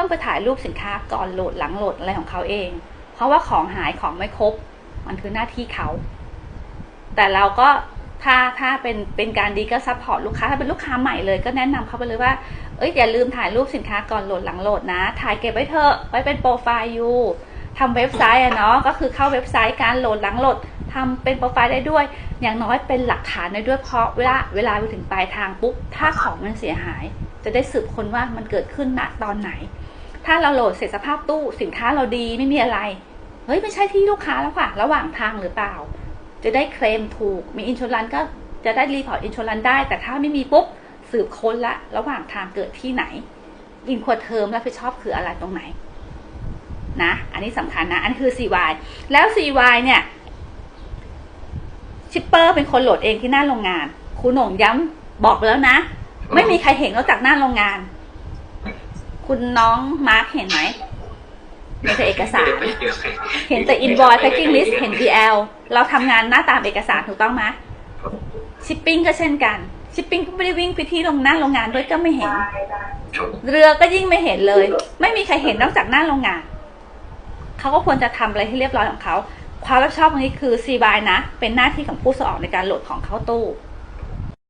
ต้องไปถ่ายรูปสินค้าก่อนโหลดหลังโหลดอะไรของเขาเอง เพราะว่าของหายของไม่ครบ มันคือหน้าที่เขา แต่เราก็ถ้าถ้าเป็นเป็นการดีก็ซัพพอร์ตลูกค้าถ้าเป็นลูกค้าใหม่เลยก็แนะนำเขาไปเลยว่า เอ้ยอย่าลืมถ่ายรูปสินค้าก่อนโหลดหลังโหลดนะ ถ่ายเก็บไว้เถอะไว้เป็นโปรไฟล์อยู่ทำเว็บไซต์อะเนาะก็คือเข้าเว็บไซต์การโหลดหลังโหลดทำเป็นโปรไฟล์ได้ด้วย อย่างน้อยเป็นหลักฐานได้ด้วยเพราะเวลาเวลาไปถึงปลายทางปุ๊บถ้าของมันเสียหาย จะได้สืบคนว่ามันเกิดขึ้นณตอนไหน ถ้าเราโหลดเสร็จสภาพตู้สินค้าเราดีไม่มีอะไร เฮ้ยไม่ใช่ที่ลูกค้าแล้วค่ะ ระหว่างทางหรือเปล่า จะได้เคลมถูก มีอินช r รันก็จะได้รีพอร์ตอินช r รันได้ แต่ถ้าไม่มีปุ๊บสืบค้นละ ระหว่างทางเกิดที่ไหน อินควอเทอมรับผิดชอบคืออะไรตรงไหน นะ อันนี้สำคัญนะ อันคือ CY แล้ว CY เนี่ยชิปเปอร์เป็นคนโหลดเองที่หน้าโรงงานครูหน่งย้ำบอกแล้วนะ ไม่มีใครเห็นนอกจากหน้าโรงงาน คุณน้องมาร์คเห็นไหมในแต่เอกสาร เห็นแต่ invoice packing list เห็น BL เราทำงานหน้าตามเอกสารถูกต้องไหมชิปปิ้งก็เช่นกัน ชิปปิ้งก็ไม่ได้วิ่งไปที่โรงหน้าโรงงานด้วยก็ไม่เห็น เรือก็ยิ่งไม่เห็นเลย ไม่มีใครเห็นนอกจากหน้าโรงงาน เขาก็ควรจะทำอะไรให้เรียบร้อยของเขา ความรับผิดชอบตรงนี้คือ c b y นะ เป็นหน้าที่ของผู้ส่งออกในการโหลดของเข้าตู้